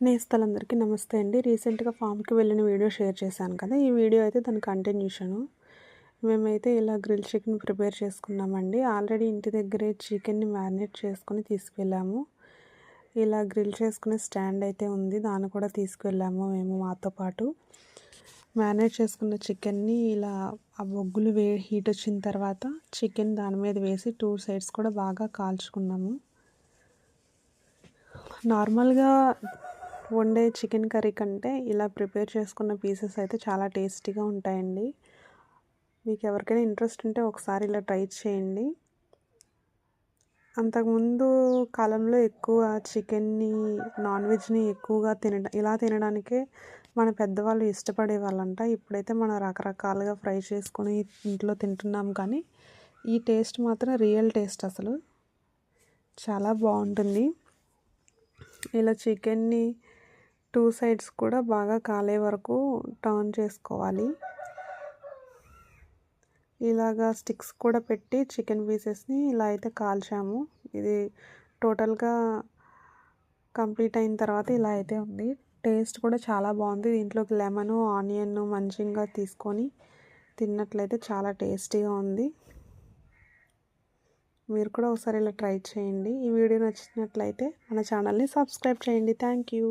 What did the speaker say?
నేస్తలందరికీ నమస్తే అండి. రీసెంట్గా ఫామ్కి వెళ్ళిన వీడియో షేర్ చేశాను కదా ఈ వీడియో అయితే దాని కంటిన్యూషను. మేమైతే ఇలా గ్రిల్ చికెన్ ప్రిపేర్ చేసుకున్నామండి. ఆల్రెడీ ఇంటి దగ్గరే చికెన్ని మ్యారినేట్ చేసుకుని తీసుకెళ్ళాము. ఇలా గ్రిల్ చేసుకునే స్టాండ్ అయితే ఉంది దాన్ని కూడా తీసుకెళ్ళాము మేము మాతో పాటు. మ్యారినేట్ చేసుకున్న చికెన్ని ఇలా ఆ బొగ్గులు వే హీట్ వచ్చిన తర్వాత చికెన్ దాని మీద వేసి టూ సైడ్స్ కూడా బాగా కాల్చుకున్నాము. నార్మల్గా వండే చికెన్ కర్రీ కంటే ఇలా ప్రిపేర్ చేసుకున్న పీసెస్ అయితే చాలా టేస్టీగా ఉంటాయండి. మీకు ఎవరికైనా ఇంట్రెస్ట్ ఉంటే ఒకసారి ఇలా ట్రై చేయండి. అంతకుముందు కాలంలో ఎక్కువ చికెన్ని నాన్ వెజ్ని ఎక్కువగా తినడం ఇలా తినడానికే మన పెద్దవాళ్ళు ఇష్టపడే వాళ్ళంట ఇప్పుడైతే మనం రకరకాలుగా ఫ్రై చేసుకొని ఇంట్లో తింటున్నాం కానీ ఈ టేస్ట్ మాత్రం రియల్ టేస్ట్ అసలు. చాలా బాగుంటుంది. ఇలా చికెన్ని టూ సైడ్స్ కూడా బాగా కాలే వరకు టర్న్ చేసుకోవాలి. ఇలాగా స్టిక్స్ కూడా పెట్టి చికెన్ పీసెస్ని ఇలా అయితే కాల్చాము. ఇది టోటల్గా కంప్లీట్ అయిన తర్వాత ఇలా అయితే ఉంది. టేస్ట్ కూడా చాలా బాగుంది. దీంట్లోకి లెమన్ ఆనియన్ మంచిగా తీసుకొని తిన్నట్లయితే చాలా టేస్టీగా ఉంది. మీరు కూడా ఒకసారి ఇలా ట్రై చేయండి. ఈ వీడియో నచ్చినట్లయితే మన ఛానల్ని సబ్స్క్రైబ్ చేయండి. Thank you.